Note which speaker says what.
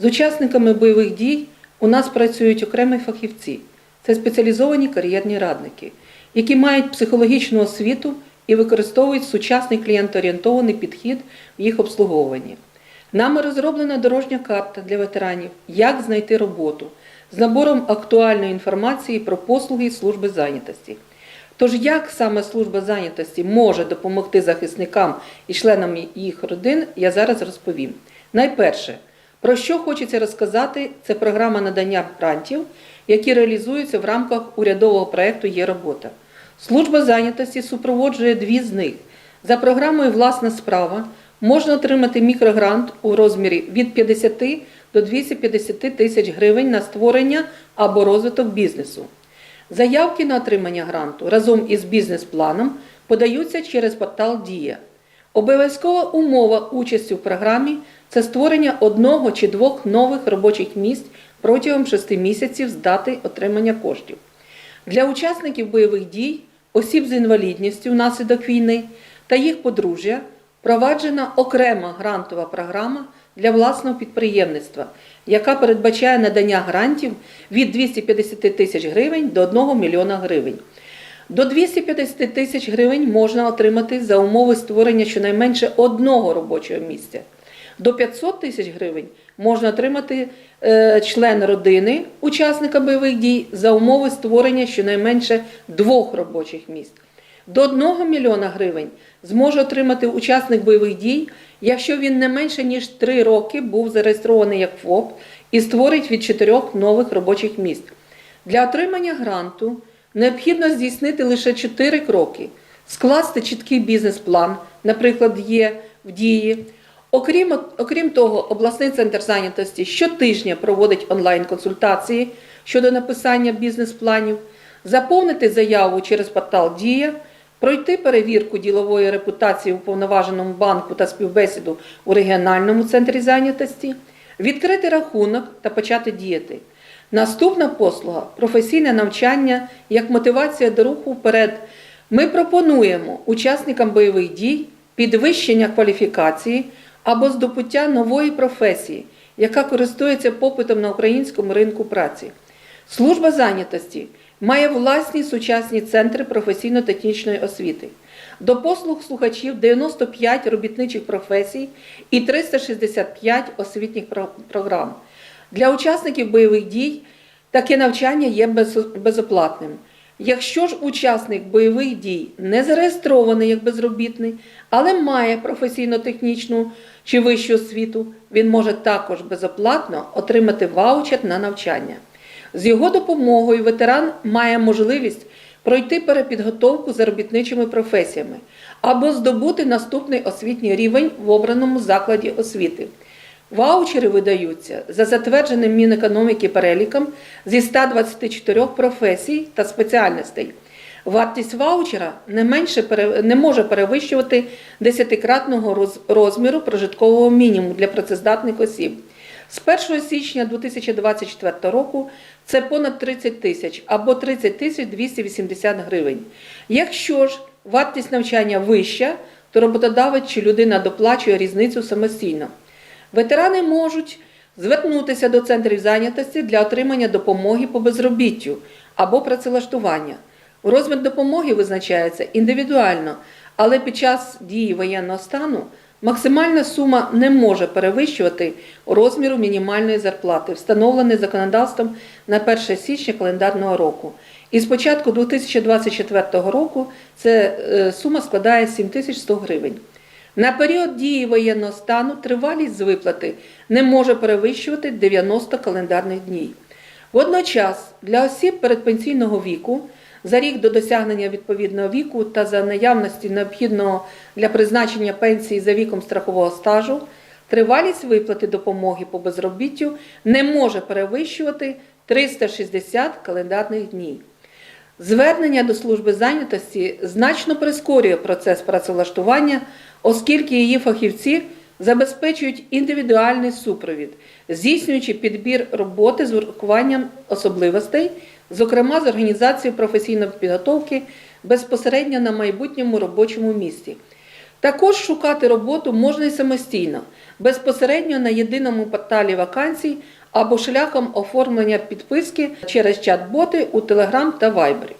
Speaker 1: З учасниками бойових дій у нас працюють окремі фахівці. Це спеціалізовані кар'єрні радники, які мають психологічну освіту і використовують сучасний клієнтоорієнтований підхід в їх обслуговуванні. Нами розроблена дорожня карта для ветеранів, як знайти роботу з набором актуальної інформації про послуги служби зайнятості. Тож, як саме служба зайнятості може допомогти захисникам і членам їх родин, я зараз розповім. Найперше, про що хочеться розказати, це програма надання грантів, які реалізуються в рамках урядового проєкту Є робота. Служба зайнятості супроводжує дві з них. За програмою Власна справа можна отримати мікрогрант у розмірі від 50 до 250 тисяч гривень на створення або розвиток бізнесу. Заявки на отримання гранту разом із бізнес-планом подаються через портал Дія. Обов'язкова умова участі в програмі це створення одного чи двох нових робочих місць протягом шести місяців з дати отримання коштів. Для учасників бойових дій, осіб з інвалідністю внаслідок війни та їх подружжя впроваджена окрема грантова програма для власного підприємництва, яка передбачає надання грантів від 250 тисяч гривень до 1 мільйона гривень. До 250 тисяч гривень можна отримати за умови створення щонайменше одного робочого місця. До 500 тисяч гривень можна отримати е, член родини учасника бойових дій за умови створення щонайменше двох робочих місць. До 1 мільйона гривень зможе отримати учасник бойових дій, якщо він не менше ніж 3 роки був зареєстрований як ФОП і створить від 4 нових робочих місць. Для отримання гранту необхідно здійснити лише 4 кроки: скласти чіткий бізнес-план, наприклад, є в дії. Окрім, окрім того, обласний центр зайнятості щотижня проводить онлайн-консультації щодо написання бізнес-планів, заповнити заяву через портал Дія, пройти перевірку ділової репутації у повноваженому банку та співбесіду у регіональному центрі зайнятості, відкрити рахунок та почати діяти. Наступна послуга професійне навчання як мотивація до руху вперед. Ми пропонуємо учасникам бойових дій підвищення кваліфікації або здобуття нової професії, яка користується попитом на українському ринку праці. Служба зайнятості має власні сучасні центри професійно-технічної освіти. До послуг слухачів 95 робітничих професій і 365 освітніх програм. Для учасників бойових дій таке навчання є безоплатним. Якщо ж учасник бойових дій не зареєстрований як безробітний, але має професійно-технічну чи вищу освіту, він може також безоплатно отримати ваучер на навчання. З його допомогою ветеран має можливість пройти перепідготовку за робітничими професіями або здобути наступний освітній рівень в обраному закладі освіти. Ваучери видаються за затвердженим Мінекономіки переліком зі 124 професій та спеціальностей. Вартість ваучера не, менше, не може перевищувати 10-кратного розміру прожиткового мінімуму для працездатних осіб. З 1 січня 2024 року це понад 30 тисяч або 30 тисяч 280 гривень. Якщо ж вартість навчання вища, то роботодавець чи людина доплачує різницю самостійно. Ветерани можуть звернутися до центрів зайнятості для отримання допомоги по безробіттю або працевлаштування. Розмір допомоги визначається індивідуально, але під час дії воєнного стану максимальна сума не може перевищувати розміру мінімальної зарплати, встановленої законодавством на 1 січня календарного року. І з початку 2024 року це е, сума складає 7100 гривень. На період дії воєнного стану тривалість з виплати не може перевищувати 90 календарних днів. Водночас для осіб передпенсійного віку за рік до досягнення відповідного віку та за наявності необхідного для призначення пенсії за віком страхового стажу тривалість виплати допомоги по безробіттю не може перевищувати 360 календарних днів. Звернення до служби зайнятості значно прискорює процес працевлаштування, оскільки її фахівці забезпечують індивідуальний супровід, здійснюючи підбір роботи з урахуванням особливостей, зокрема з організацією професійної підготовки безпосередньо на майбутньому робочому місці. Також шукати роботу можна і самостійно, безпосередньо на єдиному порталі вакансій або шляхом оформлення підписки через чат-боти у Telegram та Viber.